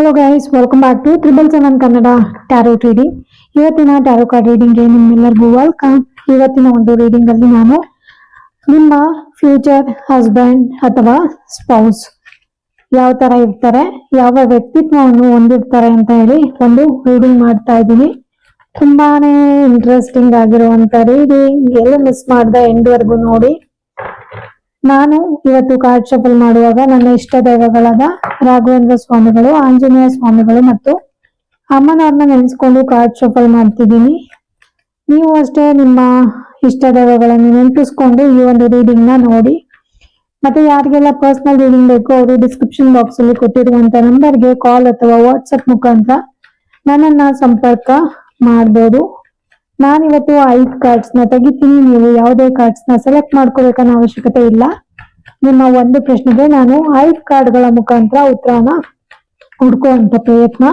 Hello guys welcome back to triple seven Kannada tarot reading ಇವತ್ತಿನ tarot card ರೀಡಿಂಗ್ಗೆ ನಿಮ್ಮೆಲ್ಲರಿಗೂ welcome ಇವತ್ತಿನ ಒಂದು ರೀಡಿಂಗ್ ಅಲ್ಲಿ ನಾನು ನಿಮ್ಮ ಫ್ಯೂಚರ್ ಹಸ್ಬೆಂಡ್ ಅಥವಾ ಸ್ಪೌಸ್ ಯಾವ ತರ ಇರ್ತಾರೆ, ಯಾವ ವ್ಯಕ್ತಿತ್ವವನ್ನು ಹೊಂದಿರ್ತಾರೆ ಅಂತ ಹೇಳಿ ಒಂದು ರೀಡಿಂಗ್ ಮಾಡ್ತಾ ಇದ್ದೀನಿ. ತುಂಬಾನೇ ಇಂಟ್ರೆಸ್ಟಿಂಗ್ ಆಗಿರುವಂತ ರೀಡಿಂಗ್ ಎಲ್ಲ ಮಿಸ್ ಮಾಡ್ದೆ ಎಂಡ್ವರೆಗೂ ನೋಡಿ. ನಾನು ಇವತ್ತು ಕಾರ್ಡ್ ಶಫಲ್ ಮಾಡುವಾಗ ನನ್ನ ಇಷ್ಟ ದೈವಗಳಾದ ರಾಘವೇಂದ್ರ ಸ್ವಾಮಿಗಳು, ಆಂಜನೇಯ ಸ್ವಾಮಿಗಳು ಮತ್ತು ಅಮ್ಮನವ್ರನ್ನ ನೆನೆಸ್ಕೊಂಡು ಕಾರ್ಡ್ ಶಫಲ್ ಮಾಡ್ತಿದ್ದೀನಿ. ನೀವು ಅಷ್ಟೇ ನಿಮ್ಮ ಇಷ್ಟ ದೈವಗಳನ್ನು ನೆನಪಿಸ್ಕೊಂಡು ಈ ಒಂದು ರೀಡಿಂಗ್ನ ನೋಡಿ. ಮತ್ತೆ ಯಾರಿಗೆಲ್ಲ ಪರ್ಸನಲ್ ರೀಡಿಂಗ್ ಬೇಕು ಅವರು ಡಿಸ್ಕ್ರಿಪ್ಷನ್ ಬಾಕ್ಸ್ ಅಲ್ಲಿ ಕೊಟ್ಟಿರುವಂತ ನಂಬರ್ಗೆ ಕಾಲ್ ಅಥವಾ ವಾಟ್ಸ್ಆಪ್ ಮುಖಾಂತರ ನನ್ನನ್ನ ಸಂಪರ್ಕ ಮಾಡ್ಬೋದು. ನಾನಿವತ್ತು ಐದು ಕಾರ್ಡ್ಸ್ನ ತೆಗಿತೀನಿ. ನೀವು ಯಾವುದೇ ಕಾರ್ಡ್ಸ್ನ ಸೆಲೆಕ್ಟ್ ಮಾಡ್ಕೋಬೇಕನ್ನೋ ಅವಶ್ಯಕತೆ ಇಲ್ಲ. ನಿಮ್ಮ ಒಂದು ಪ್ರಶ್ನೆಗೆ ನಾನು ಐದು ಕಾರ್ಡ್ಗಳ ಮುಖಾಂತರ ಉತ್ತರನ ಹುಡ್ಕುವಂತ ಪ್ರಯತ್ನ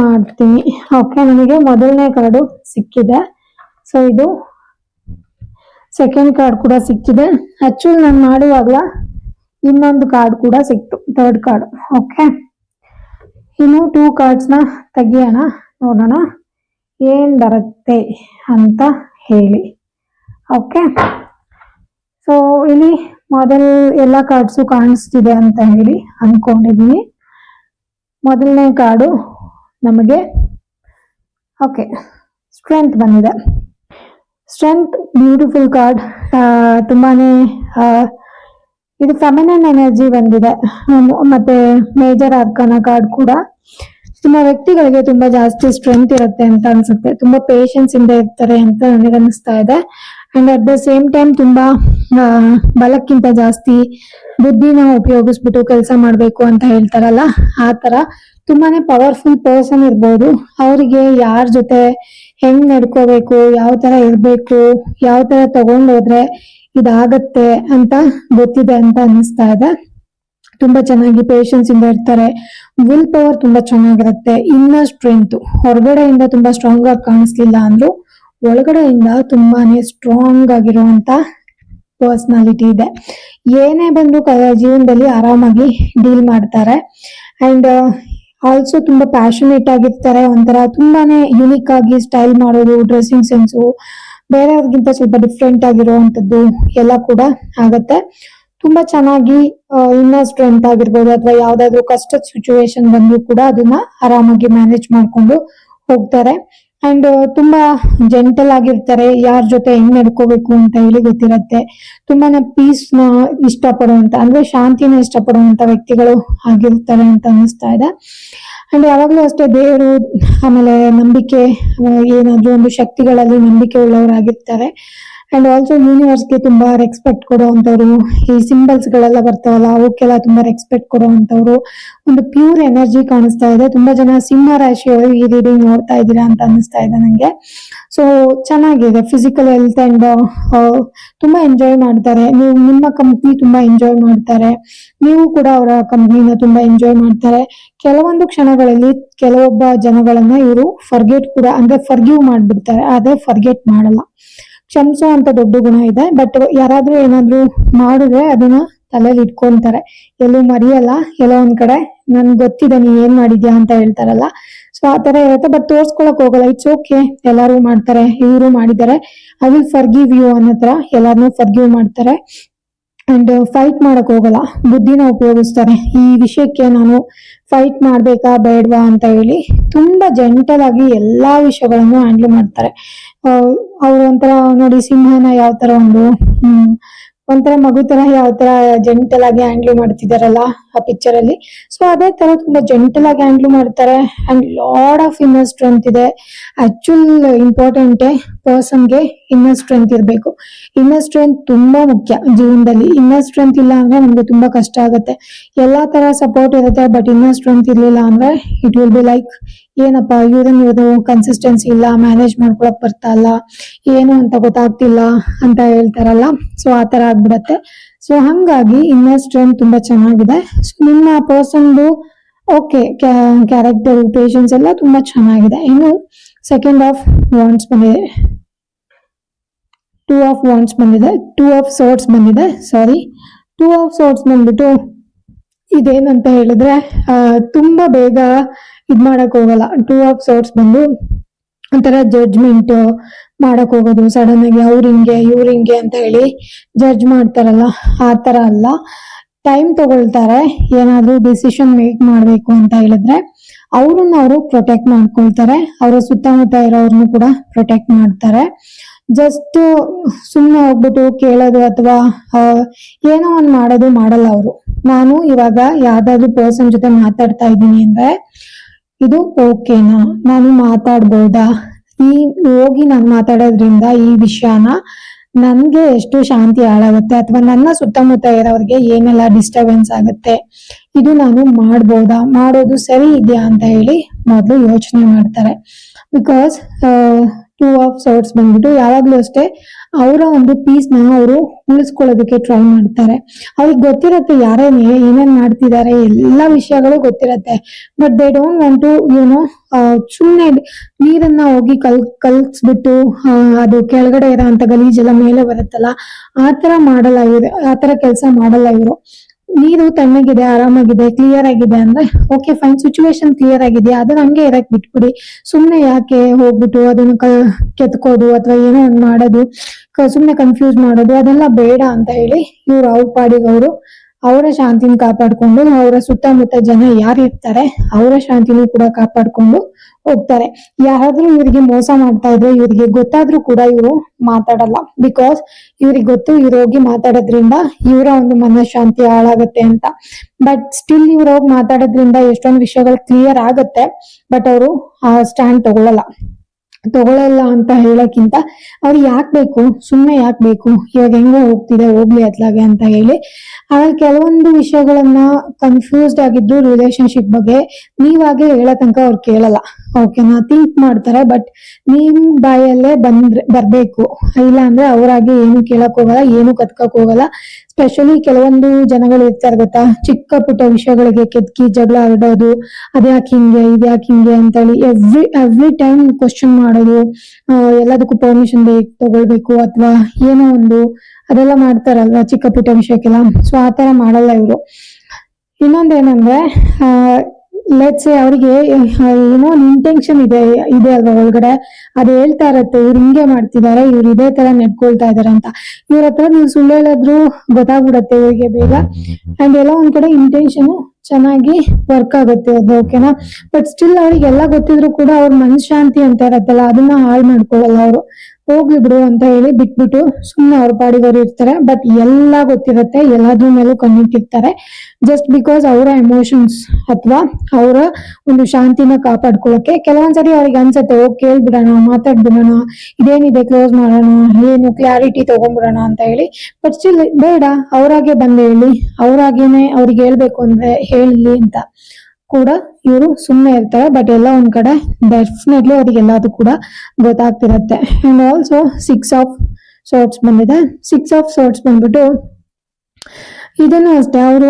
ಮಾಡ್ತೀನಿ. ಓಕೆ ನನಗೆ ಮೊದಲನೇ ಕಾರ್ಡು ಸಿಕ್ಕಿದೆ. ಸೊ ಇದು ಸೆಕೆಂಡ್ ಕಾರ್ಡ್ ಕೂಡ ಸಿಕ್ಕಿದೆ. ಆಕ್ಚುಲಿ ನಾನು ಮಾಡುವಾಗಲ ಇನ್ನೊಂದು ಕಾರ್ಡ್ ಕೂಡ ಸಿಕ್ತು ಥರ್ಡ್ ಕಾರ್ಡ್ ಓಕೆ ಇನ್ನು ಟೂ ಕಾರ್ಡ್ಸ್ನ ತೆಗಿಯೋಣ, ನೋಡೋಣ. ಏನ್ ಬರುತ್ತೆ ಅಂತ ಹೇಳಿ. ಓಕೆ ಸೊ ಇಲ್ಲಿ ಮೊದಲ್ ಎಲ್ಲ ಕಾರ್ಡ್ಸು ಕಾಣಿಸ್ತಿದೆ ಅಂತ ಹೇಳಿ ಅಂದ್ಕೊಂಡಿದ್ದೀನಿ ಮೊದಲನೇ ಕಾರ್ಡು ನಮಗೆ ಓಕೆ ಸ್ಟ್ರೆಂತ್ ಬಂದಿದೆ. ಸ್ಟ್ರೆಂತ್ ಬ್ಯೂಟಿಫುಲ್ ಕಾರ್ಡ್ ತುಂಬಾ ಇದು ಫೆಮಿನನ್ ಎನರ್ಜಿ ಬಂದಿದೆ. ಮತ್ತೆ ಮೇಜರ್ ಆರ್ಕನ ಕಾರ್ಡ್ ಕೂಡ. ತುಂಬಾ ವ್ಯಕ್ತಿಗಳಿಗೆ ತುಂಬಾ ಜಾಸ್ತಿ ಸ್ಟ್ರೆಂತ್ ಇರುತ್ತೆ ಅಂತ ಅನ್ಸುತ್ತೆ. ತುಂಬಾ ಪೇಷನ್ಸ್ ಇಂದ ಇರ್ತಾರೆ ಅಂತ ನನಗೆ ಅನಿಸ್ತಾ ಇದೆ. And at the same time ತುಂಬಾ ಬಲಕ್ಕಿಂತ ಜಾಸ್ತಿ ಬುದ್ಧಿನ ಉಪಯೋಗಿಸ್ಬಿಟ್ಟು ಕೆಲಸ ಮಾಡ್ಬೇಕು ಅಂತ ಹೇಳ್ತಾರಲ್ಲ, ಆ ತರ ತುಂಬಾನೇ ಪವರ್ಫುಲ್ ಪರ್ಸನ್ ಇರ್ಬೋದು. ಅವರಿಗೆ ಯಾರ ಜೊತೆ ಹೆಂಗ್ ನಡ್ಕೋಬೇಕು, ಯಾವ ತರ ಇರ್ಬೇಕು, ಯಾವ ತರ ತಗೊಂಡೋದ್ರೆ ಇದಾಗತ್ತೆ ಅಂತ ಗೊತ್ತಿದೆ ಅಂತ ಅನಿಸ್ತಾ ಇದೆ. ತುಂಬಾ ಚೆನ್ನಾಗಿ ಪೇಷನ್ಸ್ ಇಂದ ಇರ್ತಾರೆ. ವಿಲ್ ಪವರ್ ತುಂಬಾ ಚೆನ್ನಾಗಿರುತ್ತೆ. ಇನ್ನ ಸ್ಟ್ರೆಂತ್ ಹೊರಗಡೆಯಿಂದ ತುಂಬಾ ಸ್ಟ್ರಾಂಗ್ ಆಗಿ ಕಾಣಿಸ್ಲಿಲ್ಲ ಅಂದ್ರು ಒಳಗಡೆಯಿಂದ ತುಂಬಾನೇ ಸ್ಟ್ರಾಂಗ್ ಆಗಿರುವಂತ ಪರ್ಸನಾಲಿಟಿ ಇದೆ. ಏನೇ ಬಂದ್ರು ಜೀವನದಲ್ಲಿ ಆರಾಮಾಗಿ ಡೀಲ್ ಮಾಡ್ತಾರೆ. ಅಂಡ್ ಆಲ್ಸೋ ತುಂಬಾ ಪ್ಯಾಷನೇಟ್ ಆಗಿರ್ತಾರೆ. ಒಂಥರ ತುಂಬಾನೇ ಯುನಿಕ್ ಆಗಿ ಸ್ಟೈಲ್ ಮಾಡೋದು ಡ್ರೆಸ್ಸಿಂಗ್ ಸೆನ್ಸು ಬೇರೆಯವ್ರಿಗಿಂತ ಸ್ವಲ್ಪ ಡಿಫ್ರೆಂಟ್ ಆಗಿರುವಂಥದ್ದು ಎಲ್ಲ ಕೂಡ ಆಗತ್ತೆ. ತುಂಬಾ ಚೆನ್ನಾಗಿ ಇನ್ನ ಸ್ಟ್ರೆಂತ್ ಆಗಿರ್ಬೋದು ಅಥವಾ ಯಾವ್ದಾದ್ರು ಕಷ್ಟದ ಸಿಚುವೇಶನ್ ಬಂದ್ರು ಕೂಡ ಅದನ್ನ ಆರಾಮಾಗಿ ಮ್ಯಾನೇಜ್ ಮಾಡ್ಕೊಂಡು ಹೋಗ್ತಾರೆ. ಅಂಡ್ ತುಂಬಾ ಜೆಂಟಲ್ ಆಗಿರ್ತಾರೆ. ಯಾರ ಜೊತೆ ಹೆಂಗ್ ನಡ್ಕೋಬೇಕು ಅಂತ ಹೇಳಿ ಗೊತ್ತಿರತ್ತೆ. ತುಂಬಾನೇ ಪೀಸ್ನ ಇಷ್ಟಪಡುವಂತ, ಅಂದ್ರೆ ಶಾಂತಿನ ಇಷ್ಟಪಡುವಂತ ವ್ಯಕ್ತಿಗಳು ಆಗಿರ್ತಾರೆ ಅಂತ ಅನಿಸ್ತಾ ಇದೆ. ಅಂಡ್ ಯಾವಾಗ್ಲೂ ಅಷ್ಟೇ ದೇವರು, ಆಮೇಲೆ ನಂಬಿಕೆ ಏನಾದ್ರು ಒಂದು ಶಕ್ತಿಗಳಲ್ಲಿ ನಂಬಿಕೆ ಉಳ್ಳವರಾಗಿರ್ತಾರೆ. ಅಂಡ್ ಆಲ್ಸೋ ಯೂನಿವರ್ಸ್ಗೆ ತುಂಬಾ ರೆಸ್ಪೆಕ್ಟ್ ಕೊಡುವಂಥವ್ರು. ಈ ಸಿಂಬಲ್ಸ್ ಗಳೆಲ್ಲ ಬರ್ತಾವಲ್ಲ, ಅವಕ್ಕೆಲ್ಲ ತುಂಬಾ ರೆಸ್ಪೆಕ್ಟ್ ಕೊಡುವಂತವ್ರು ಒಂದು ಪ್ಯೂರ್ ಎನರ್ಜಿ ಕಾಣಿಸ್ತಾ ಇದೆ. ತುಂಬಾ ಜನ ಸಿಂಹ ರಾಶಿಯವರು ಈ ರೀಡಿಂಗ್ ನೋಡ್ತಾ ಇದ್ದೀರಾ ಅಂತ ಅನಿಸ್ತಾ ಇದೆ ನಂಗೆ. ಸೊ ಚೆನ್ನಾಗಿದೆ. ಫಿಸಿಕಲ್ ಹೆಲ್ತ್ ಅಂಡ್ ತುಂಬಾ ಎಂಜಾಯ್ ಮಾಡ್ತಾರೆ. ನೀವು ನಿಮ್ಮ ಕಂಪ್ನಿ ತುಂಬಾ ಎಂಜಾಯ್ ಮಾಡ್ತಾರೆ. ನೀವು ಕೂಡ ಅವರ ಕಂಪ್ನಿನ ತುಂಬಾ ಎಂಜಾಯ್ ಮಾಡ್ತಾರೆ. ಕೆಲವೊಂದು ಕ್ಷಣಗಳಲ್ಲಿ ಕೆಲವೊಬ್ಬ ಜನಗಳನ್ನ ಇವರು ಫರ್ಗೆಟ್ ಕೂಡ, ಅಂದ್ರೆ ಫರ್ಗಿವ್ ಮಾಡ್ಬಿಡ್ತಾರೆ. ಆದ್ರೆ ಫರ್ಗೆಟ್ ಮಾಡಲ್ಲ. ಕ್ಷಮಿಸೋ ಅಂತ ದೊಡ್ಡ ಗುಣ ಇದೆ. ಬಟ್ ಯಾರಾದ್ರೂ ಏನಾದ್ರೂ ಮಾಡಿದ್ರೆ ಅದನ್ನ ತಲೆಯಲ್ಲಿ ಇಟ್ಕೊಂತಾರೆ. ಎಲ್ಲೂ ಮರಿಯಲ್ಲ. ಎಲ್ಲೋ ಒಂದ್ ಕಡೆ, ನನ್ಗೆ ಗೊತ್ತಿದೆ, ನೀ ಏನ್ ಮಾಡಿದ್ಯಾ? ಅಂತ ಹೇಳ್ತಾರಲ್ಲ. ಸೊ ಆ ತರ ಇರುತ್ತೆ. ಬಟ್ ತೋರ್ಸ್ಕೊಳಕ್ ಹೋಗಲ್ಲ. ಇಟ್ಸ್ ಓಕೆ ಎಲ್ಲಾರು ಮಾಡ್ತಾರೆ. ಇವರು ಮಾಡಿದ್ದಾರೆ. ಐ ವಿಲ್ ಫರ್ಗಿವ್ ಯು ಅನ್ನೋ ತರ ಫರ್ಗಿವ್ ಮಾಡ್ತಾರೆ. ಅಂಡ್ ಫೈಟ್ ಮಾಡಕ್ ಹೋಗಲ್ಲ. ಬುದ್ಧಿನ ಉಪಯೋಗಿಸ್ತಾರೆ. ಈ ವಿಷಯಕ್ಕೆ ನಾನು ಫೈಟ್ ಮಾಡ್ಬೇಕಾ, ಬೇಡವಾ ಅಂತ ಹೇಳಿ ತುಂಬಾ ಜೆಂಟಲ್ ಆಗಿ ಎಲ್ಲಾ ವಿಷಯಗಳನ್ನು ಹ್ಯಾಂಡಲ್ ಮಾಡ್ತಾರೆ. ಅವ್ರು ಒಂಥರ ನೋಡಿ ಸಿಂಹನ ಯಾವ ತರ ಒಂದು, ಹ್ಮ್, ಒಂಥರ ಮಗು ತರ ಯಾವ ತರ ಜೆಂಟಲ್ ಆಗಿ ಹ್ಯಾಂಡಲ್ ಮಾಡ್ತಿದಾರಲ್ಲ. ಆ ಪಿಕ್ಚರ್ ಅಲ್ಲಿ. ಸೊ ಅದೇ ತರ ತುಂಬಾ ಜೆಂಟಲ್ ಆಗಿ ಹ್ಯಾಂಡಲ್ ಮಾಡ್ತಾರೆ. And lot of inner strength ಇದೆ. ಆಕ್ಚುಲ್ ಇಂಪಾರ್ಟೆಂಟ್ ಪರ್ಸನ್ಗೆ ಇನ್ನರ್ ಸ್ಟ್ರೆಂತ್ ಇರಬೇಕು. ಇನ್ನರ್ ಸ್ಟ್ರೆಂತ್ ತುಂಬಾ ಮುಖ್ಯ ಜೀವನದಲ್ಲಿ. ಇನ್ನರ್ ಸ್ಟ್ರೆಂತ್ ಇಲ್ಲ ಅಂದ್ರೆ ನಮ್ಗೆ ತುಂಬಾ ಕಷ್ಟ ಆಗುತ್ತೆ. ಎಲ್ಲಾ ತರ ಸಪೋರ್ಟ್ ಇರುತ್ತೆ ಬಟ್ ಇನ್ನರ್ ಸ್ಟ್ರೆಂತ್ ಇರ್ಲಿಲ್ಲ ಅಂದ್ರೆ ಇಟ್ ವಿಲ್ ಬಿ ಲೈಕ್ ಏನಪ್ಪ, ಇವ್ರನ್ನ ಇವ್ರದ್ದು ಕನ್ಸಿಸ್ಟೆನ್ಸಿ ಇಲ್ಲ ಮ್ಯಾನೇಜ್ ಮಾಡ್ಕೊಳಕ್ ಬರ್ತಾ ಇಲ್ಲ, ಏನು ಅಂತ ಗೊತ್ತಾಗ್ತಿಲ್ಲ ಅಂತ ಹೇಳ್ತಾರಲ್ಲ. ಸೊ ಆ ತರ ಆಗ್ಬಿಡತ್ತೆ. ಸೊ ಹಂಗಾಗಿ ಇನ್ನರ್ ಸ್ಟ್ರೆಂತ್ ತುಂಬಾ ಚೆನ್ನಾಗಿದೆ. ಸೊ ನಿಮ್ಮ ಪರ್ಸನ್ದು ಓಕೆ ಕ್ಯಾರೆಕ್ಟರ್ ಪೇಷನ್ಸ್ ಎಲ್ಲ ತುಂಬಾ ಚೆನ್ನಾಗಿದೆ. ಇನ್ನು ಸೆಕೆಂಡ್ ಆಫ್ ವಾಂಡ್ಸ್ ಬಂದಿದೆ. ಟೂ ಆಫ್ ವಾಂಡ್ಸ್ ಬಂದಿದೆ. ಟೂ ಆಫ್ ಸೋರ್ಟ್ಸ್ ಬಂದಿದೆ. ಸಾರಿ ಟೂ ಆಫ್ ಸೋರ್ಟ್ಸ್ ಬಂದ್ಬಿಟ್ಟು ಇದೇನಂತ ಹೇಳಿದ್ರೆ ತುಂಬಾ ಬೇಗ ಇದ್ ಮಾಡಕ್ ಹೋಗಲ್ಲ. ಟೂ ಆಫ್ ಸೋರ್ಟ್ಸ್ ಬಂದು ಒಂಥರ ಜಡ್ಜ್ಮೆಂಟ್ ಮಾಡಕ್ ಹೋಗೋದು ಸಡನ್ ಆಗಿ ಅವ್ರ ಹಿಂಗೆ, ಇವ್ರ ಹಿಂಗೆ ಅಂತ ಹೇಳಿ ಜಡ್ಜ್ ಮಾಡ್ತಾರಲ್ಲ, ಆ ತರ ಅಲ್ಲ. ಟೈಮ್ ತಗೊಳ್ತಾರೆ, ಏನಾದ್ರೂ ಡಿಸಿಷನ್ ಮೇಕ್ ಮಾಡ್ಬೇಕು ಅಂತ ಹೇಳಿದ್ರೆ ಅವ್ರನ್ನ ಅವರು ಪ್ರೊಟೆಕ್ಟ್ ಮಾಡ್ಕೊಳ್ತಾರೆ, ಅವರ ಸುತ್ತಮುತ್ತ ಇರೋರ್ನು ಕೂಡ ಪ್ರೊಟೆಕ್ಟ್ ಮಾಡ್ತಾರೆ. ಜಸ್ಟ್ ಸುಮ್ಮನೆ ಹೋಗ್ಬಿಟ್ಟು ಕೇಳೋದು ಅಥವಾ ಏನೋ ಒಂದ್ ಮಾಡೋದು ಮಾಡಲ್ಲ ಅವರು. ನಾನು ಇವಾಗ ಯಾವ್ದಾದ್ರು ಪರ್ಸನ್ ಜೊತೆ ಮಾತಾಡ್ತಾ ಇದ್ದೀನಿ ಅಂದ್ರೆ, ಇದು ಓಕೆನಾ ನಾನು ಮಾತಾಡ್ಬೋದಾ? ಈ ಹೋಗಿ ನಾನು ಮಾತಾಡೋದ್ರಿಂದ ಈ ವಿಷಯನ ನನ್ಗೆ ಎಷ್ಟು ಶಾಂತಿ ಹಾಳಾಗುತ್ತೆ ಅಥವಾ ನನ್ನ ಸುತ್ತಮುತ್ತ ಇರೋರಿಗೆ ಏನೆಲ್ಲ ಡಿಸ್ಟರ್ಬೆನ್ಸ್ ಆಗುತ್ತೆ, ಇದು ನಾನು ಮಾಡ್ಬೋದಾ? ಮಾಡೋದು ಸರಿ ಇದೆಯಾ ಅಂತ ಹೇಳಿ ಮೊದಲು ಯೋಚನೆ ಮಾಡ್ತಾರೆ. ಬಿಕಾಸ್ ಟೂ ಆಫ್ ಸೌಟ್ಸ್ ಬಂದ್ಬಿಟ್ಟು ಯಾವಾಗ್ಲೂ ಅಷ್ಟೇ ಅವರ ಒಂದು ಪೀಸ್ನ ಅವರು ಉಳಿಸ್ಕೊಳ್ಳೋದಕ್ಕೆ ಟ್ರೈ ಮಾಡ್ತಾರೆ. ಅವ್ರಿಗೆ ಗೊತ್ತಿರತ್ತೆ ಯಾರೇ ಏನೇನ್ ಮಾಡ್ತಿದ್ದಾರೆ ಎಲ್ಲ ವಿಷಯಗಳು ಗೊತ್ತಿರತ್ತೆ. But they don't want to you know ಸುಮ್ಮನೆ ನೀರನ್ನ ಹೋಗಿ ಕಲ್, ಕಲ್ಸ್ಬಿಟ್ಟು ಅದು ಕೆಳಗಡೆ ಇರೋ ಅಂತ ಗಲೀಜೆಲ್ಲ ಮೇಲೆ ಬರುತ್ತಲ್ಲ, ಆ ತರ ಮಾಡಲ್ಲ ಇವ್ರು, ಆ ತರ ಕೆಲಸ ಮಾಡಲ್ಲ ಇವರು. ನೀರು ತಣ್ಣಗಿದೆ, ಆರಾಮಾಗಿದೆ ಕ್ಲಿಯರ್ ಆಗಿದೆ ಅಂದ್ರೆ ಓಕೆ ಫೈನ್ ಸಿಚುವೇಶನ್ ಕ್ಲಿಯರ್ ಆಗಿದೆ ಅದನ್ನ ಹಂಗೆ ಇರಕ್ ಬಿಟ್ಬಿಡಿ. ಸುಮ್ನೆ ಯಾಕೆ ಹೋಗ್ಬಿಟ್ಟು ಅದನ್ನ ಕ- ಕೆತ್ಕೋದು ಅಥವಾ ಏನೋ ಒಂದ್ ಮಾಡೋದು. ಸುಮ್ನೆ ಕನ್ಫ್ಯೂಸ್ ಮಾಡೋದು, ಅದೆಲ್ಲ ಬೇಡ ಅಂತ ಹೇಳಿ ಇವ್ರು ಅವ್ರ ಪಾಡಿಗೆ ಅವರು ಶಾಂತಿನ ಕಾಪಾಡ್ಕೊಂಡು ಅವರ ಸುತ್ತಮುತ್ತ ಜನ ಯಾರು ಇರ್ತಾರೆ, ಅವರ ಶಾಂತಿನೂ ಕೂಡ ಕಾಪಾಡ್ಕೊಂಡು ಹೋಗ್ತಾರೆ. ಯಾರಾದ್ರೂ ಇವ್ರಿಗೆ ಮೋಸ ಮಾಡ್ತಾ ಇದ್ರೆ ಇವ್ರಿಗೆ ಗೊತ್ತಾದ್ರೂ ಕೂಡ ಇವರು ಮಾತಾಡಲ್ಲ. ಬಿಕಾಸ್ ಇವ್ರಿಗೆ ಗೊತ್ತು, ಇವ್ರು ಹೋಗಿ ಮಾತಾಡೋದ್ರಿಂದ ಇವರ ಒಂದು ಮನಃಶಾಂತಿ ಹಾಳಾಗತ್ತೆ ಅಂತ. ಬಟ್ ಸ್ಟಿಲ್ ಇವ್ರು ಹೋಗಿ ಮಾತಾಡೋದ್ರಿಂದ ಎಷ್ಟೊಂದು ವಿಷಯಗಳು ಕ್ಲಿಯರ್ ಆಗತ್ತೆ ಬಟ್ ಅವರು ಆ ಸ್ಟ್ಯಾಂಡ್ ತಗೊಳಲ್ಲ ತಗೊಳಲ್ಲ ಅಂತ ಹೇಳೋಕ್ಕಿಂತ ಅವ್ರು ಯಾಕೆ ಬೇಕು? ಸುಮ್ಮನೆ ಯಾಕೆ ಬೇಕು? ಇವಾಗ ಹೆಂಗೋ ಹೋಗ್ತಿದೆ, ಹೋಗ್ಲಿ ಅತ್ಲಾಗೆ ಅಂತ ಹೇಳಿ. ಆಮೇಲೆ ಕೆಲವೊಂದು ವಿಷಯಗಳನ್ನ ಕನ್ಫ್ಯೂಸ್ಡ್ ಆಗಿದ್ರು ರಿಲೇಶನ್ಶಿಪ್ ಬಗ್ಗೆ ನೀವಾಗೆ ಹೇಳೋ ತನಕ ಅವ್ರು ಕೇಳಲ್ಲ. ಓಕೆನಾ ಥಿಂಕ್ ಮಾಡ್ತಾರೆ ಬಟ್ ನಿಮ್ ಬಾಯಲ್ಲೇ ಬಂದ್ರೆ, ಬರ್ಬೇಕು. ಇಲ್ಲ ಅಂದ್ರೆ ಅವರಾಗಿ ಏನು ಕೇಳಕ್ ಹೋಗಲ್ಲ, ಏನು ಕತ್ಕಕ್ ಹೋಗಲ್ಲ. ಸ್ಪೆಷಲಿ ಕೆಲವೊಂದು ಜನಗಳು ಇರ್ತಾರೆ ಗೊತ್ತಾ? ಚಿಕ್ಕ ಪುಟ್ಟ ವಿಷಯಗಳಿಗೆ ಕೆದ್ಕಿ ಜಗಳ ಆಡೋದು ಅದ್ಯಾಕೆ ಹಿಂಗೆ ಇದ್ಯಾಕೆ ಹಿಂಗೆ ಅಂತ ಹೇಳಿ ಎವ್ರಿ ಎವ್ರಿ ಟೈಮ್ ಕ್ವಶನ್ ಮಾಡೋದು ಎಲ್ಲದಕ್ಕೂ ಪರ್ಮಿಷನ್ ಬೇಕು ತಗೊಳ್ಬೇಕು ಅಥವಾ ಏನೋ ಒಂದು, ಅದೆಲ್ಲ ಮಾಡ್ತಾರಲ್ವ ಚಿಕ್ಕ ಪುಟ್ಟ ವಿಷಯಕ್ಕೆಲ್ಲ? ಸೊ ಆ ಮಾಡಲ್ಲ ಇವರು. ಇನ್ನೊಂದೇನಂದ್ರೆ ಲೆಟ್ಸ್ ಅವರಿಗೆ ಏನೋ ಒಂದು ಇಂಟೆನ್ಷನ್ ಇದೆ ಇದೆ ಅಲ್ವಾ ಒಳಗಡೆ? ಅದು ಹೇಳ್ತಾ ಇರತ್ತೆ, ಇವ್ರು ಹಿಂಗೆ ಮಾಡ್ತಿದ್ದಾರೆ ಇವ್ರು ಇದೇ ತರ ನೆಡ್ಕೊಳ್ತಾ ಇದಾರೆ ಅಂತ. ಇವ್ರ ಹತ್ರ ನೀವು ಸುಳ್ಳು ಹೇಳಿದ್ರು ಗೊತ್ತಾಗ್ಬಿಡತ್ತೆ ಇವ್ರಿಗೆ ಬೇಗ. ಅಂಡ್ ಎಲ್ಲ ಒಂದ್ ಕಡೆ ಇಂಟೆನ್ಷನ್ ಚೆನ್ನಾಗಿ ವರ್ಕ್ ಆಗುತ್ತೆ ಅದು ಓಕೆನಾ ಬಟ್ ಸ್ಟಿಲ್ ಅವ್ರಿಗೆಲ್ಲ ಗೊತ್ತಿದ್ರು ಕೂಡ ಅವ್ರ ಮನಃಶಾಂತಿ ಅಂತ ಇರತ್ತಲ್ಲ, ಅದನ್ನ ಹಾಳು ಮಾಡ್ಕೊಳ್ಳಲ್ಲ ಅವರು. ಹೋಗ್ಲಿ ಬಿಡು ಅಂತ ಹೇಳಿ ಬಿಟ್ಬಿಟ್ಟು ಸುಮ್ಮನೆ ಅವ್ರ ಪಾಡಿಗವ್ರು ಇರ್ತಾರೆ. ಬಟ್ ಎಲ್ಲ ಗೊತ್ತಿರತ್ತೆ, ಎಲ್ಲಾದ್ರ ಮೇಲೂ ಕಣ್ಣಿಟ್ಟಿರ್ತಾರೆ ಜಸ್ಟ್ ಬಿಕಾಸ್ ಅವರ ಎಮೋಷನ್ಸ್ ಅಥವಾ ಅವರ ಒಂದು ಶಾಂತಿನ ಕಾಪಾಡ್ಕೊಳ್ಳೋಕೆ ಕೆಲವೊಂದ್ಸರಿ ಅವ್ರಿಗೆ ಅನ್ಸತ್ತೆ ಹೋಗಿ ಕೇಳ್ಬಿಡೋಣ, ಮಾತಾಡ್ಬಿಡೋಣ, ಇದೇನಿದೆ ಕ್ಲೋಸ್ ಮಾಡೋಣ, ಏನು ಕ್ಲಾರಿಟಿ ತಗೊಂಡ್ಬಿಡೋಣ ಅಂತ ಹೇಳಿ. ಬಟ್ ಸ್ಟಿಲ್ ಬೇಡ, ಅವರಾಗೆ ಬಂದು ಹೇಳಿ, ಅವರಾಗೇನೆ ಅವ್ರಿಗೆ ಹೇಳ್ಬೇಕು ಅಂದ್ರೆ ಹೇಳಿ ಅಂತ. ಕೂಡ ಇವರು ಸುಮ್ಮನೆ ಇರ್ತಾರೆ ಬಟ್ ಎಲ್ಲ ಒಂದ್ ಕಡೆ ಡೆಫಿನೆಟ್ಲಿ ಅವ್ರಿಗೆ ಎಲ್ಲಾದ್ರು ಕೂಡ ಗೊತ್ತಾಗ್ತಿರತ್ತೆ. And also six of swords ಬಂದಿದೆ. ಸಿಕ್ಸ್ ಆಫ್ ಶಾರ್ಟ್ಸ್ ಬಂದ್ಬಿಟ್ಟು ಇದನ್ನು ಅಷ್ಟೇ, ಅವರು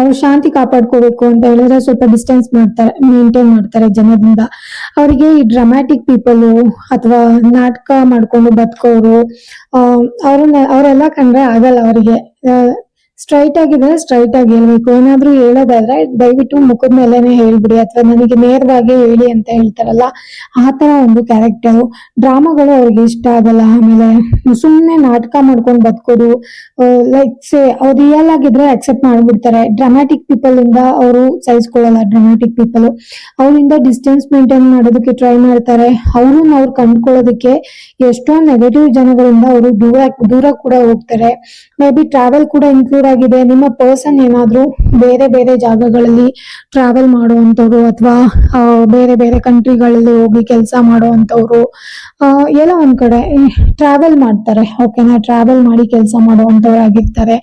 ಅವ್ರು ಶಾಂತಿ ಕಾಪಾಡ್ಕೋಬೇಕು ಅಂತ ಹೇಳಿದ್ರೆ ಸ್ವಲ್ಪ ಡಿಸ್ಟೆನ್ಸ್ ಮಾಡ್ತಾರೆ ಮೇಂಟೈನ್ ಮಾಡ್ತಾರೆ ಜನದಿಂದ. ಅವರಿಗೆ ಈ ಡ್ರಾಮ್ಯಾಟಿಕ್ ಪೀಪಲ್ ಅಥವಾ ನಾಟಕ ಮಾಡ್ಕೊಂಡು ಬದುಕೋರು ಅವ್ರನ್ನ, ಅವರೆಲ್ಲ ಕಂಡ್ರೆ ಆಗಲ್ಲ ಅವರಿಗೆ. ಸ್ಟ್ರೈಟ್ ಆಗಿದ್ರೆ ಸ್ಟ್ರೈಟ್ ಆಗಿ ಹೇಳ್ಬೇಕು ಏನಾದ್ರೂ ಹೇಳೋದಾದ್ರೆ, ದಯವಿಟ್ಟು ಮುಖದ ಮೇಲೆನೆ ಹೇಳ್ಬಿಡಿ ಅಥವಾ ನನಗೆ ನೇರವಾಗಿ ಹೇಳಿ ಅಂತ ಹೇಳ್ತಾರಲ್ಲ, ಆ ತರ ಒಂದು ಕ್ಯಾರೆಕ್ಟರ್ ಡ್ರಾಮಾಗಳು ಅವ್ರಿಗೆ ಇಷ್ಟ ಆಗಲ್ಲ, ಆಮೇಲೆ ಸುಮ್ನೆ ನಾಟಕ ಮಾಡ್ಕೊಂಡು ಬದುಕೋದು ಲೈಕ್ ಸೇ ಅವ್ರು ರಿಯಲ್ ಆಗಿದ್ರೆ ಅಕ್ಸೆಪ್ಟ್ ಮಾಡ್ಬಿಡ್ತಾರೆ. ಡ್ರಾಮ್ಯಾಟಿಕ್ ಪೀಪಲ್ ಇಂದ ಅವರು ಸಹಿಸ್ಕೊಳ್ಳಲ್ಲ ಡ್ರಾಮ್ಯಾಟಿಕ್ ಪೀಪಲ್ ಅವರಿಂದ ಡಿಸ್ಟೆನ್ಸ್ ಮೇಂಟೈನ್ ಮಾಡೋದಕ್ಕೆ ಟ್ರೈ ಮಾಡ್ತಾರೆ. ಅವ್ರನ್ನ ಅವ್ರು ಕಂಡ್ಕೊಳ್ಳೋದಕ್ಕೆ ಎಷ್ಟೋ ನೆಗೆಟಿವ್ ಜನಗಳಿಂದ ಅವರು ದೂರ ದೂರ ಕೂಡ ಹೋಗ್ತಾರೆ. ಮೇ ಬಿ ಟ್ರಾವೆಲ್ ಕೂಡ ಇನ್ಕ್ಲೂಡ್ ಆಗಿದೆ. ನಿಮ್ಮ ಪರ್ಸನ್ ಏನಾದ್ರೂ ಬೇರೆ ಬೇರೆ ಜಾಗಗಳಲ್ಲಿ ಟ್ರಾವೆಲ್ ಮಾಡುವಂತವ್ರು ಅಥವಾ ಬೇರೆ ಬೇರೆ ಕಂಟ್ರಿಗಳಲ್ಲಿ ಹೋಗಿ ಕೆಲಸ ಮಾಡುವಂತವ್ರು ಆ, ಎಲ್ಲ ಒಂದ್ ಕಡೆ ಟ್ರಾವೆಲ್ ಮಾಡ್ತಾರೆ. ಓಕೆನಾ ಟ್ರಾವೆಲ್ ಮಾಡಿ ಕೆಲಸ ಮಾಡುವಂತವ್ರು ಆಗಿರ್ತಾರೆ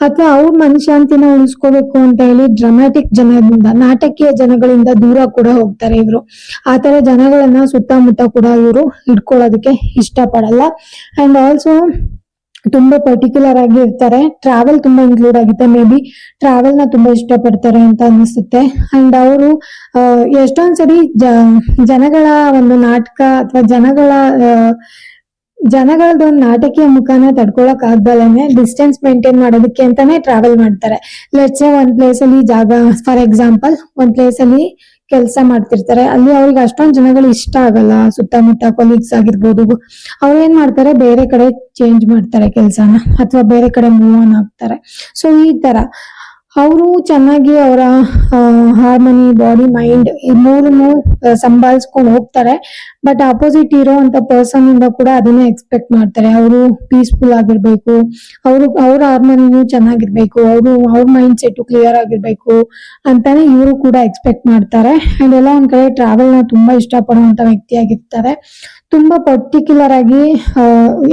ಅಥವಾ ಅವ್ರ ಮನಶಾಂತಿನ ಉಳಿಸ್ಕೋಬೇಕು ಅಂತ ಹೇಳಿ ಡ್ರಾಮ್ಯಾಟಿಕ್ ಜನರಿಂದ ನಾಟಕೀಯ ಜನಗಳಿಂದ ದೂರ ಕೂಡ ಹೋಗ್ತಾರೆ ಇವರು. ಆ ತರ ಜನಗಳನ್ನ ಸುತ್ತಮುತ್ತ ಕೂಡ ಇವರು ಇಟ್ಕೊಳ್ಳೋದಕ್ಕೆ ಇಷ್ಟಪಡಲ್ಲ. ಅಂಡ್ ಆಲ್ಸೋ ತುಂಬಾ ಪರ್ಟಿಕ್ಯುಲರ್ ಆಗಿ ಇರ್ತಾರೆ ಟ್ರಾವೆಲ್ ತುಂಬಾ ಇನ್ಕ್ಲೂಡ್ ಆಗುತ್ತೆ ಮೇ ಬಿ ಟ್ರಾವೆಲ್ನ ತುಂಬಾ ಇಷ್ಟಪಡ್ತಾರೆ ಅಂತ ಅನಿಸುತ್ತೆ. ಅಂಡ್ ಅವರು ಎಷ್ಟೊಂದ್ ಸರಿ ಜನಗಳ ಒಂದು ನಾಟಕ ಅಥವಾ ಜನಗಳ ಜನಗಳದ್ದು ಒಂದು ನಾಟಕೀಯ ಮುಖಾನ ತಡ್ಕೊಳಕ್ ಆಗ್ದಲೇನೆ ಡಿಸ್ಟೆನ್ಸ್ ಮೇಂಟೈನ್ ಮಾಡೋದಕ್ಕೆ ಅಂತಾನೆ ಟ್ರಾವೆಲ್ ಮಾಡ್ತಾರೆ. ಲೆಟ್ಸ್ ಒಂದ್ ಪ್ಲೇಸ್ ಅಲ್ಲಿ ಜಾಗ ಫಾರ್ ಎಕ್ಸಾಂಪಲ್ ಒಂದ್ ಪ್ಲೇಸ್ ಅಲ್ಲಿ ಕೆಲಸ ಮಾಡ್ತಿರ್ತಾರೆ. ಅಲ್ಲಿ ಅವ್ರಿಗೆ ಅಷ್ಟೊಂದ್ ಜನಗಳು ಇಷ್ಟ ಆಗಲ್ಲ. ಸುತ್ತಮುತ್ತ ಕೊಲೀಗ್ಸ್ ಆಗಿರ್ಬೋದು. ಅವ್ರು ಏನ್ ಮಾಡ್ತಾರೆ? ಬೇರೆ ಕಡೆ ಚೇಂಜ್ ಮಾಡ್ತಾರೆ ಕೆಲಸನ. ಅಥವಾ ಬೇರೆ ಕಡೆ ಮೂವ್ ಆನ್ ಆಗ್ತಾರೆ. ಸೊ ಈ ತರ. ಅವರು ಚೆನ್ನಾಗಿ ಅವರ ಹಾರ್ಮನಿ ಬಾಡಿ ಮೈಂಡ್ ಈ ಮೂರನ್ನು ಸಂಭಾಳಿಸ್ಕೊಂಡು ಹೋಗ್ತಾರೆ. ಬಟ್ ಅಪೋಸಿಟ್ ಇರೋಂತ ಪರ್ಸನ್ ಇಂದ ಕೂಡ ಅದನ್ನೇ ಎಕ್ಸ್ಪೆಕ್ಟ್ ಮಾಡ್ತಾರೆ. ಅವರು ಪೀಸ್ಫುಲ್ ಆಗಿರ್ಬೇಕು. ಅವರು, ಅವ್ರ ಹಾರ್ಮನಿನೂ ಚೆನ್ನಾಗಿರ್ಬೇಕು. ಅವರು, ಅವ್ರ ಮೈಂಡ್ ಸೆಟ್ ಕ್ಲಿಯರ್ ಆಗಿರ್ಬೇಕು ಅಂತಾನೆ ಇವರು ಕೂಡ ಎಕ್ಸ್ಪೆಕ್ಟ್ ಮಾಡ್ತಾರೆ. ಅಂಡ್ ಎಲ್ಲ ಒಂದ್ ಕಡೆ ಟ್ರಾವೆಲ್ನ ತುಂಬಾ ಇಷ್ಟಪಡುವಂತ ವ್ಯಕ್ತಿಯಾಗಿರ್ತಾರೆ ತುಂಬಾ ಪರ್ಟಿಕ್ಯುಲರ್ ಆಗಿ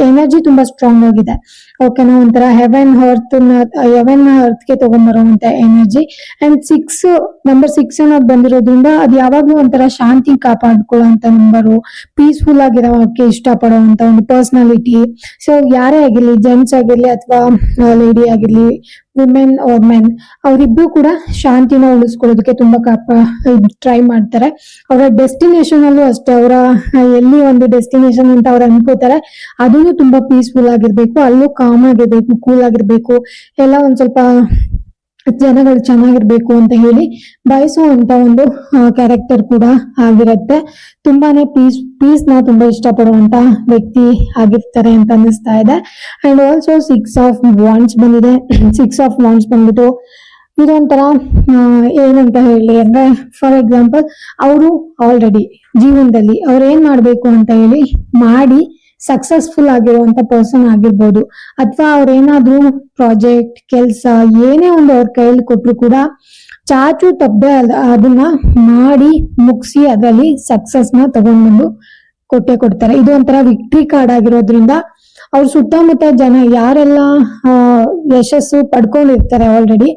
ಎನರ್ಜಿ ತುಂಬಾ ಸ್ಟ್ರಾಂಗ್ ಆಗಿದೆ. ಓಕೆನಾ ಒಂಥರ ಹೆವೆನ್ ಹರ್ತ್ ಹೆವೆನ್ ಹರ್ತ್ಗೆ ತಗೊಂಡ್ಬರುವಂತ energy and six number six ಅನ್ನೋದು ಬಂದಿರೋದ್ರಿಂದ ಅದು ಯಾವಾಗ್ಲೂ ಒಂಥರ ಶಾಂತಿ ಕಾಪಾಡ್ಕೊಳ್ಳೋಂತ ನಂಬರು ಪೀಸ್ಫುಲ್ ಆಗಿರೋಕೆ ಇಷ್ಟಪಡುವಂತ ಒಂದು ಪರ್ಸನಾಲಿಟಿ ಸೊ ಯಾರೇ ಆಗಿರ್ಲಿ ಜೆಂಟ್ಸ್ ಆಗಿರ್ಲಿ ಅಥವಾ ಲೇಡಿ ಆಗಿರ್ಲಿ ವುಮೆನ್ ಆರ್ ಮೆನ್ ಅವರಿಬ್ರು ಕೂಡ ಶಾಂತಿನ ಉಳಿಸ್ಕೊಳ್ಳೋದಕ್ಕೆ ತುಂಬಾ ಕಾಪ ಟ್ರೈ ಮಾಡ್ತಾರೆ. ಅವರ ಡೆಸ್ಟಿನೇಷನ್ ಅಲ್ಲೂ ಅಷ್ಟೇ, ಅವರ ಎಲ್ಲಿ ಒಂದು ಡೆಸ್ಟಿನೇಷನ್ ಅಂತ ಅವ್ರು ಅನ್ಕೋತಾರೆ. ಅದನ್ನು ತುಂಬಾ ಪೀಸ್ಫುಲ್ ಆಗಿರ್ಬೇಕು, ಅಲ್ಲೂ ಕಾಮ್ ಆಗಿರ್ಬೇಕು ಕೂಲ್ ಆಗಿರ್ಬೇಕು. ಎಲ್ಲ ಒಂದ್ ಸ್ವಲ್ಪ ಜನಗಳು ಚೆನ್ನಾಗಿರ್ಬೇಕು ಅಂತ ಹೇಳಿ ಬಯಸುವಂತ ಒಂದು ಕ್ಯಾರೆಕ್ಟರ್ ಕೂಡ ಆಗಿರುತ್ತೆ. ತುಂಬಾನೇ ಪೀಸ್ ಪೀಸ್ನ ತುಂಬಾ ಇಷ್ಟಪಡುವಂತ ವ್ಯಕ್ತಿ ಆಗಿರ್ತಾರೆ ಅಂತ ಅನ್ನಿಸ್ತಾ ಇದೆ. And also six of wands ಬಂದಿದೆ. ಸಿಕ್ಸ್ ಆಫ್ ವಾಂಡ್ಸ್ ಬಂದ್ಬಿಟ್ಟು ಇದೊಂಥರ ಏನಂತ ಹೇಳಿ ಅಂದ್ರೆ ಫಾರ್ ಎಕ್ಸಾಂಪಲ್ ಅವರು ಆಲ್ರೆಡಿ ಜೀವನದಲ್ಲಿ ಅವ್ರು ಏನ್ ಮಾಡ್ಬೇಕು ಅಂತ ಹೇಳಿ ಮಾಡಿ ಸಕ್ಸಸ್ಫುಲ್ ಆಗಿರುವಂತ ಪರ್ಸನ್ ಆಗಿರ್ಬೋದು. ಅಥವಾ ಅವ್ರೇನಾದ್ರೂ ಪ್ರಾಜೆಕ್ಟ್ ಕೆಲಸ, ಏನೇ ಒಂದು ಅವ್ರ ಕೈಯಲ್ಲಿ ಕೊಟ್ರು ಕೂಡ ಚಾಚು ತಪ್ಪದೆ ಅದನ್ನ ಮಾಡಿ ಮುಗಿಸಿ ಅದರಲ್ಲಿ ಸಕ್ಸಸ್ನ ತಗೊಂಡ್ಬಂದು ಕೊಟ್ಟೆ ಕೊಡ್ತಾರೆ. ಇದು ಒಂಥರ ವಿಕ್ಟ್ರಿ ಕಾರ್ಡ್ ಆಗಿರೋದ್ರಿಂದ ಅವ್ರ ಸುತ್ತಮುತ್ತ ಜನ ಯಾರೆಲ್ಲ ಯಶಸ್ಸು ಪಡ್ಕೊಂಡಿರ್ತಾರೆ ಆಲ್ರೆಡಿ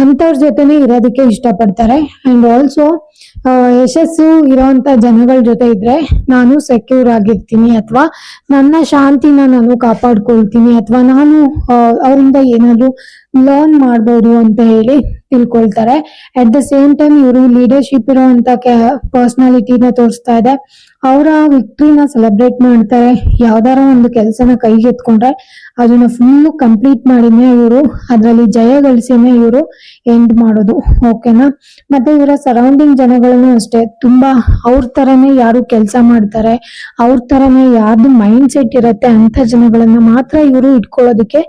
ಅಂತವ್ರ ಜೊತೆನೆ ಇರೋದಕ್ಕೆ ಇಷ್ಟಪಡ್ತಾರೆ. ಅಂಡ್ ಆಲ್ಸೋ ಯಶಸ್ಸು ಇರೋಂತ ಜನಗಳ ಜೊತೆ ಇದ್ರೆ ನಾನು ಸೆಕ್ಯೂರ್ ಆಗಿರ್ತೀನಿ ಅಥವಾ ನನ್ನ ಶಾಂತಿನ ನಾನು ಕಾಪಾಡ್ಕೊಳ್ತೀನಿ ಅಥವಾ ನಾನು ಅವರಿಂದ ಏನಾದ್ರು ಲರ್ನ್ ಮಾಡ್ಬೋದು ಅಂತ ಹೇಳಿ ತಿಳ್ಕೊಳ್ತಾರೆ. ಅಟ್ ದ ಸೇಮ್ ಟೈಮ್ ಇವರು ಲೀಡರ್ಶಿಪ್ ಇರೋಂತ ಪರ್ಸನಾಲಿಟಿನ ತೋರಿಸ್ತಾ ಇದೆ. ಅವರ ವಿಕ್ಟ್ರಿನ ಸೆಲೆಬ್ರೇಟ್ ಮಾಡ್ತಾರೆ. ಯಾವ್ದಾರ ಒಂದು ಕೆಲಸನ ಕೈಗೆತ್ಕೊಂಡ್ರೆ ಅದನ್ನ ಫುಲ್ ಕಂಪ್ಲೀಟ್ ಮಾಡಿನೇ ಇವರು ಅದರಲ್ಲಿ ಜಯ ಗಳಿಸಿನೇ ಇವರು ಎಂಡ್ ಮಾಡೋದು. ಓಕೆನಾ ಮತ್ತೆ ಇವರ ಸರೌಂಡಿಂಗ್ ಜನಗಳನ್ನು ಅಷ್ಟೇ ತುಂಬಾ ಅವ್ರ ತರನೇ ಯಾರು ಕೆಲಸ ಮಾಡ್ತಾರೆ ಅವ್ರ ತರನೇ ಯಾರ್ದು ಮೈಂಡ್ ಸೆಟ್ ಇರತ್ತೆ ಅಂತ ಜನಗಳನ್ನ ಮಾತ್ರ ಇವರು ಇಟ್ಕೊಳ್ಳೋದಕ್ಕೆ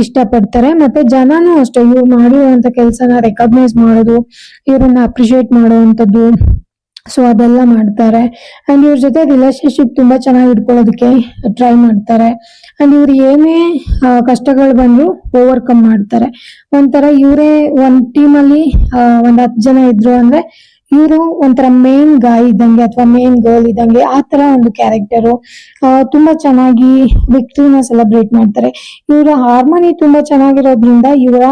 ಇಷ್ಟಪಡ್ತಾರೆ. ಮತ್ತೆ ಜನನು ಅಷ್ಟೇ ಇವ್ರು ಮಾಡಿರುವಂತ ಕೆಲಸನ ರೆಕಗ್ನೈಸ್ ಮಾಡೋದು ಇವರನ್ನ ಅಪ್ರಿಶಿಯೇಟ್ ಮಾಡುವಂತದ್ದು ಸೊ ಅದೆಲ್ಲ ಮಾಡ್ತಾರೆ. ಅಂಡ್ ಇವ್ರ ಜೊತೆ ರಿಲೇಶನ್ಶಿಪ್ ತುಂಬಾ ಚೆನ್ನಾಗಿ ಇಟ್ಕೊಳ್ಳೋದಕ್ಕೆ ಟ್ರೈ ಮಾಡ್ತಾರೆ. ಅಂಡ್ ಇವ್ರು ಏನೇ ಕಷ್ಟಗಳು ಬಂದ್ರು ಓವರ್ಕಮ್ ಮಾಡ್ತಾರೆ. ಒಂಥರ ಇವರೇ ಒಂದ್ ಟೀಮ್ ಅಲ್ಲಿ ಆ, ಒಂದ್ ಹತ್ತು ಜನ ಇದ್ರು ಅಂದ್ರೆ ಇವರು ಒಂಥರ ಮೇನ್ ಗಾಯ್ ಇದ್ದಂಗೆ ಅಥವಾ ಮೇನ್ ಗರ್ಲ್ ಇದ್ದಂಗೆ ಆ ತರ ಒಂದು ಕ್ಯಾರೆಕ್ಟರು ತುಂಬಾ ಚೆನ್ನಾಗಿ ವಿಕ್ಟ್ರಿನ ಸೆಲೆಬ್ರೇಟ್ ಮಾಡ್ತಾರೆ. ಇವರ ಹಾರ್ಮೋನಿ ತುಂಬಾ ಚೆನ್ನಾಗಿರೋದ್ರಿಂದ ಇವರ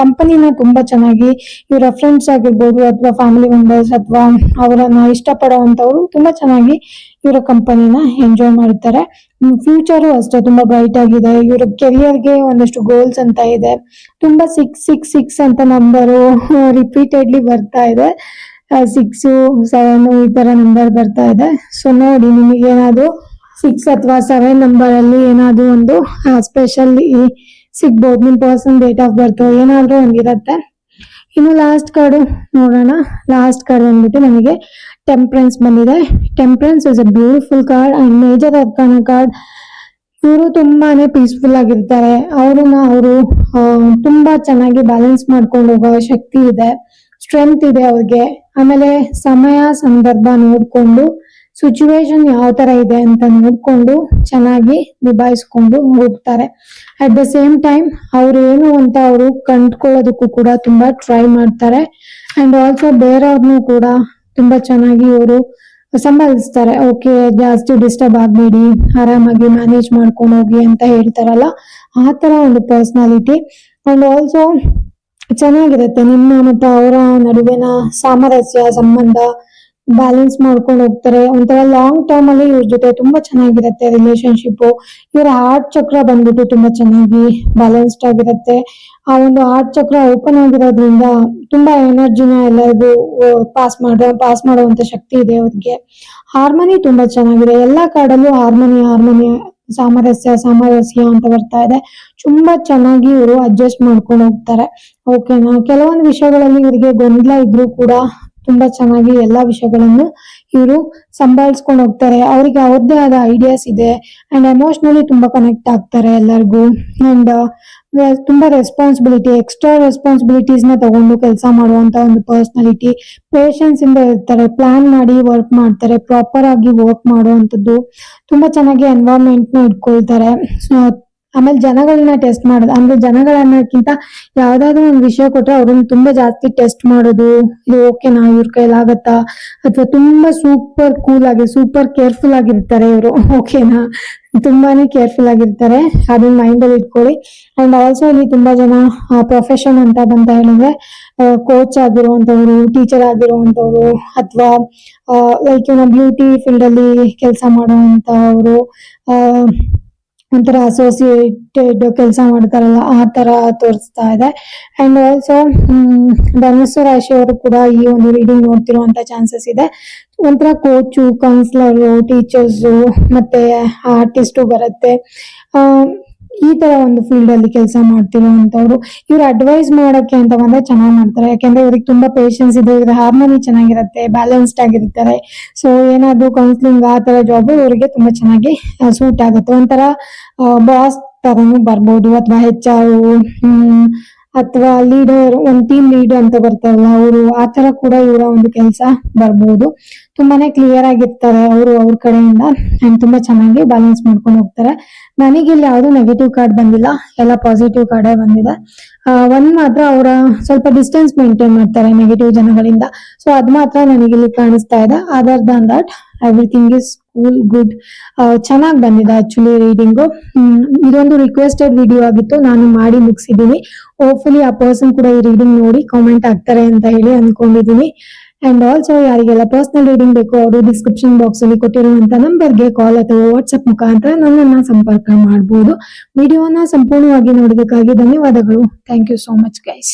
ಕಂಪನಿನ ತುಂಬಾ ಚೆನ್ನಾಗಿ ಇವರ ಫ್ರೆಂಡ್ಸ್ ಆಗಿರ್ಬೋದು ಅಥವಾ ಫ್ಯಾಮಿಲಿ ಮೆಂಬರ್ಸ್ ಅಥವಾ ಅವರನ್ನ ಇಷ್ಟಪಡುವಂತವ್ರು ತುಂಬಾ ಚೆನ್ನಾಗಿ ಇವರ ಕಂಪನಿನ ಎಂಜಾಯ್ ಮಾಡ್ತಾರೆ. ಫ್ಯೂಚರು ಅಷ್ಟೇ ತುಂಬಾ ಬ್ರೈಟ್ ಆಗಿದೆ. ಇವರ ಕೆರಿಯರ್ಗೆ ಒಂದಷ್ಟು ಗೋಲ್ಸ್ ಅಂತ ಇದೆ. ತುಂಬಾ ಸಿಕ್ಸ್ ಸಿಕ್ಸ್ ಸಿಕ್ಸ್ ಅಂತ ನಂಬರು ರಿಪೀಟೆಡ್ಲಿ ಬರ್ತಾ ಇದೆ. ಸಿಕ್ಸ್ ಸೆವೆನ್ ಈ ತರ ನಂಬರ್ ಬರ್ತಾ ಇದೆ. ಸೊ ನೋಡಿ ನಿಮಗೆ ಏನಾದ್ರು ಸಿಕ್ಸ್ ಅಥವಾ ಸೆವೆನ್ ನಂಬರ್ ಅಲ್ಲಿ ಏನಾದ್ರು ಒಂದು ಸ್ಪೆಷಲ್ ಸಿಗ್ಬಹುದು ನಿಮ್ ಪರ್ಸನ್ ಡೇಟ್ ಆಫ್ ಬರ್ತ್ ಏನಾದ್ರೂ ಒಂದಿರತ್ತೆ? ಇನ್ನು ಲಾಸ್ಟ್ ಕಾರ್ಡು ನೋಡೋಣ. ಲಾಸ್ಟ್ ಕಾರ್ಡ್ ಬಂದ್ಬಿಟ್ಟು ನಮಗೆ ಟೆಂಪ್ರೆನ್ಸ್ ಬಂದಿದೆ. Temperance is a beautiful card and major arcana card ಇವರು ತುಂಬಾನೇ ಪೀಸ್ಫುಲ್ ಆಗಿರ್ತಾರೆ. ಅವ್ರನ್ನ ಅವರು ತುಂಬಾ ಚೆನ್ನಾಗಿ ಬ್ಯಾಲೆನ್ಸ್ ಮಾಡ್ಕೊಂಡು ಹೋಗೋ ಶಕ್ತಿ ಇದೆ. ಸ್ಟ್ರೆಂತ್ ಇದೆ ಅವ್ರಿಗೆ. ಆಮೇಲೆ ಸಮಯ, ಸಂದರ್ಭ ನೋಡ್ಕೊಂಡು ಸಿಚುವೇಶನ್ ಯಾವ ತರ ಇದೆ ಅಂತ ನೋಡ್ಕೊಂಡು ಚೆನ್ನಾಗಿ ನಿಭಾಯಿಸ್ಕೊಂಡು ಹೋಗ್ತಾರೆ. ಅಟ್ ದ ಸೇಮ್ ಟೈಮ್ ಅವ್ರು ಏನು ಅಂತ ಅವರು ಕಂಡ್ಕೊಳ್ಳೋದಕ್ಕೂ ಕೂಡ ತುಂಬಾ ಟ್ರೈ ಮಾಡ್ತಾರೆ. ಅಂಡ್ ಆಲ್ಸೋ ಬೇರೆಯವ್ರನ್ನೂ ಕೂಡ ತುಂಬಾ ಚೆನ್ನಾಗಿ ಅವರು ಸಂಭಾಳಿಸ್ತಾರೆ. ಓಕೆ ಜಾಸ್ತಿ ಡಿಸ್ಟರ್ಬ್ ಆಗಬೇಡಿ, ಆರಾಮಾಗಿ ಮ್ಯಾನೇಜ್ ಮಾಡ್ಕೊಂಡು ಹೋಗಿ ಅಂತ ಹೇಳ್ತಾರಲ್ಲ, ಆ ತರ ಒಂದು ಪರ್ಸನಾಲಿಟಿ ಅಂಡ್ ಆಲ್ಸೋ ಚೆನ್ನಾಗಿರುತ್ತೆ. ನಿಮ್ಮ ಮತ್ತು ಅವರ ನಡುವಿನ ಸಾಮರಸ್ಯ, ಸಂಬಂಧ ಬ್ಯಾಲೆನ್ಸ್ ಮಾಡ್ಕೊಂಡು ಹೋಗ್ತಾರೆ. ಒಂಥರ ಲಾಂಗ್ ಟರ್ಮ್ ಅಲ್ಲಿ ಇವ್ರ ಜೊತೆ ತುಂಬಾ ಚೆನ್ನಾಗಿರುತ್ತೆ ರಿಲೇಶನ್ಶಿಪ್ ಇವರ ಹಾರ್ಟ್ ಚಕ್ರ ಬಂದ್ಬಿಟ್ಟು ತುಂಬಾ ಚೆನ್ನಾಗಿ ಬ್ಯಾಲೆನ್ಸ್ಡ್ ಆಗಿರುತ್ತೆ. ಆ ಒಂದು ಹಾರ್ಟ್ ಚಕ್ರ ಓಪನ್ ಆಗಿರೋದ್ರಿಂದ ತುಂಬಾ ಎನರ್ಜಿನ ಎಲ್ಲರಿಗೂ ಪಾಸ್ ಮಾಡೋ ಪಾಸ್ ಮಾಡುವಂತ ಶಕ್ತಿ ಇದೆ ಅವ್ರಿಗೆ. ಹಾರ್ಮೋನಿ ತುಂಬಾ ಚೆನ್ನಾಗಿದೆ. ಎಲ್ಲಾ ಕಾಡಲ್ಲೂ ಹಾರ್ಮೋನಿ ಹಾರ್ಮೋನಿ ಸಾಮರಸ್ಯ ಸಾಮರಸ್ಯ ಅಂತ ಬರ್ತಾ ಇದೆ. ತುಂಬಾ ಚೆನ್ನಾಗಿ ಇವರು ಅಡ್ಜಸ್ಟ್ ಮಾಡ್ಕೊಂಡು ಹೋಗ್ತಾರೆ. ಓಕೆನಾ ಕೆಲವೊಂದು ವಿಷಯಗಳಲ್ಲಿ ಇವರಿಗೆ ಗೊಂದಲ ಇದ್ರೂ ಕೂಡ ತುಂಬಾ ಚೆನ್ನಾಗಿ ಎಲ್ಲಾ ವಿಷಯಗಳನ್ನು ಇವರು ಸಂಭಾಳಿಸ್ಕೊಂಡು ಹೋಗ್ತಾರೆ. ಅವರಿಗೆ ಅವ್ರದ್ದೇ ಆದ ಐಡಿಯಾಸ್ ಇದೆ. ಅಂಡ್ ಎಮೋಷ್ನಲಿ ತುಂಬಾ ಕನೆಕ್ಟ್ ಆಗ್ತಾರೆ ಎಲ್ಲರಿಗೂ. ಅಂಡ್ ತುಂಬಾ ರೆಸ್ಪಾನ್ಸಿಬಿಲಿಟಿ ಎಕ್ಸ್ಟ್ರಾ ರೆಸ್ಪಾನ್ಸಿಬಿಲಿಟೀಸ್ನ ತಗೊಂಡು ಕೆಲಸ ಮಾಡುವಂತ ಒಂದು ಪರ್ಸನಾಲಿಟಿ ಪೇಷನ್ಸ್ ಇಂದ ಇರ್ತಾರೆ. ಪ್ಲಾನ್ ಮಾಡಿ ವರ್ಕ್ ಮಾಡ್ತಾರೆ. ಪ್ರಾಪರ್ ಆಗಿ ವರ್ಕ್ ಮಾಡುವಂತದ್ದು ತುಂಬಾ ಚೆನ್ನಾಗಿ ಎನ್ವೈರ್ಮೆಂಟ್ನ ಇಟ್ಕೊಳ್ತಾರೆ. ಆಮೇಲೆ ಜನಗಳನ್ನ ಟೆಸ್ಟ್ ಮಾಡೋದು. ಅಂದ್ರೆ ಜನಗಳನ್ನಕ್ಕಿಂತ ಯಾವ್ದಾದ್ರು ಒಂದು ವಿಷಯ ಕೊಟ್ರೆ ಅವ್ರನ್ನ ತುಂಬಾ ಜಾಸ್ತಿ ಟೆಸ್ಟ್ ಮಾಡೋದು. ಇದು ಓಕೆನಾ ಇವ್ರ ಕೈಲಾಗತ್ತಾ? ಅಥವಾ ತುಂಬಾ ಸೂಪರ್ ಕೂಲ್ ಆಗಿ ಸೂಪರ್ ಕೇರ್ಫುಲ್ ಆಗಿರ್ತಾರೆ ಇವರು. ಓಕೆನಾ ತುಂಬಾನೇ ಕೇರ್ಫುಲ್ ಆಗಿರ್ತಾರೆ. ಅದನ್ನ ಮೈಂಡ್ ಅಲ್ಲಿ ಇಟ್ಕೊಳ್ಳಿ. ಅಂಡ್ ಆಲ್ಸೋ ಇಲ್ಲಿ ತುಂಬಾ ಜನ ಪ್ರೊಫೆಷನ್ ಅಂತ ಬಂತ ಹೇಳಿದ್ರೆ ಕೋಚ್ ಆಗಿರುವಂತವ್ರು ಟೀಚರ್ ಆಗಿರುವಂತವ್ರು ಅಥವಾ ಲೈಕ್ ಬ್ಯೂಟಿ ಫೀಲ್ಡ್ ಅಲ್ಲಿ ಕೆಲಸ ಮಾಡುವಂತವ್ರು ಒಂಥರ ಅಸೋಸಿಯೇಟೆಡ್ ಕೆಲಸ ಮಾಡ್ತಾರಲ್ಲ, ಆ ತರ ತೋರಿಸ್ತಾ ಇದೆ. ಅಂಡ್ ಆಲ್ಸೋ ಧನುಸ್ಸು ರಾಶಿಯವರು ಕೂಡ ಈ ಒಂದು ರೀಡಿಂಗ್ ನೋಡ್ತಿರುವಂತ ಚಾನ್ಸಸ್ ಇದೆ. ಒಂಥರ ಕೋಚು ಕೌನ್ಸಿಲರು ಟೀಚರ್ಸು ಮತ್ತೆ ಆರ್ಟಿಸ್ಟು ಬರುತ್ತೆ. ಈ ತರ ಒಂದು ಫೀಲ್ಡ್ ಅಲ್ಲಿ ಕೆಲಸ ಮಾಡ್ತಿರುವಂತವ್ರು ಇವ್ರು ಅಡ್ವೈಸ್ ಮಾಡೋಕೆ ಅಂತ ಬಂದ್ರೆ ಚೆನ್ನಾಗಿ ಮಾಡ್ತಾರೆ. ಯಾಕೆಂದ್ರೆ ಇವ್ರಿಗೆ ತುಂಬಾ ಪೇಷನ್ಸ್ ಇದೆ ಇವ್ರ ಹಾರ್ಮೋನಿ ಚೆನ್ನಾಗಿರುತ್ತೆ ಬ್ಯಾಲೆನ್ಸ್ಡ್ ಆಗಿರ್ತಾರೆ. ಸೊ ಏನಾದ್ರು ಕೌನ್ಸಿಲಿಂಗ್ ಆ ತರ ಜಾಬ್ ಇವರಿಗೆ ತುಂಬಾ ಚೆನ್ನಾಗಿ ಸೂಟ್ ಆಗುತ್ತೆ. ಒಂಥರ ಬಾಸ್ ತರನು ಬರ್ಬೋದು, ಅಥವಾ ಹೆಚ್ ಆರ್ ಅಥವಾ ಲೀಡರ್ ಒಂದ್ ಟೀಮ್ ಲೀಡರ್ ಅಂತ ಬರ್ತಾರಲ್ಲ ಅವರು, ಆ ತರ ಕೂಡ ಇವರ ಒಂದು ಕೆಲಸ ಬರ್ಬೋದು. ತುಂಬಾನೇ ಕ್ಲಿಯರ್ ಆಗಿರ್ತಾರೆ ಅವರು ಅವ್ರ ಕಡೆಯಿಂದ ಅಂಡ್ ತುಂಬಾ ಚೆನ್ನಾಗಿ ಬ್ಯಾಲೆನ್ಸ್ ಮಾಡ್ಕೊಂಡು ಹೋಗ್ತಾರೆ. ನನಗೆ ಇಲ್ಲಿ ಯಾವ್ದು ನೆಗೆಟಿವ್ ಕಾರ್ಡ್ ಬಂದಿಲ್ಲ, ಎಲ್ಲ ಪಾಸಿಟಿವ್ ಕಾರ್ಡೇ ಬಂದಿದೆ. ಒಂದ್ ಮಾತ್ರ ಅವರ ಸ್ವಲ್ಪ ಡಿಸ್ಟೆನ್ಸ್ ಮೇಂಟೈನ್ ಮಾಡ್ತಾರೆ ನೆಗೆಟಿವ್ ಜನಗಳಿಂದ. ಸೊ ಅದ್ ಮಾತ್ರ ನನಗೆ ಇಲ್ಲಿ ಕಾಣಿಸ್ತಾ ಇದೆ. Other than that everything is cool good ಚೆನ್ನಾಗಿ ಬಂದಿದೆ ಆಕ್ಚುಲಿ ರೀಡಿಂಗ್ ಇದೊಂದು ರಿಕ್ವೆಸ್ಟೆಡ್ ವಿಡಿಯೋ ಆಗಿತ್ತು. ನಾನು ಮಾಡಿ ಮುಗಿಸಿದ್ದೀನಿ. ಹೋಪ್ಫುಲಿ ಆ ಪರ್ಸನ್ ಕೂಡ ಈ ರೀಡಿಂಗ್ ನೋಡಿ ಕಾಮೆಂಟ್ ಆಗ್ತಾರೆ ಅಂತ ಹೇಳಿ ಅನ್ಕೊಂಡಿದ್ದೀನಿ ಅಂಡ್ ಆಲ್ಸೋ ಯಾರಿಗೆಲ್ಲ ಪರ್ಸನಲ್ ರೀಡಿಂಗ್ ಬೇಕು ಅವರು ಡಿಸ್ಕ್ರಿಪ್ಷನ್ ಬಾಕ್ಸ್ ಅಲ್ಲಿ ಕೊಟ್ಟಿರುವಂತ ನಂಬರ್ಗೆ ಕಾಲ್ ಅಥವಾ ವಾಟ್ಸ್ಆಪ್ ಮುಖಾಂತರ ನನ್ನನ್ನ ಸಂಪರ್ಕ ಮಾಡಬಹುದು ವಿಡಿಯೋನ ಸಂಪೂರ್ಣವಾಗಿ ನೋಡೋದಕ್ಕಾಗಿ ಧನ್ಯವಾದಗಳು. Thank you so much guys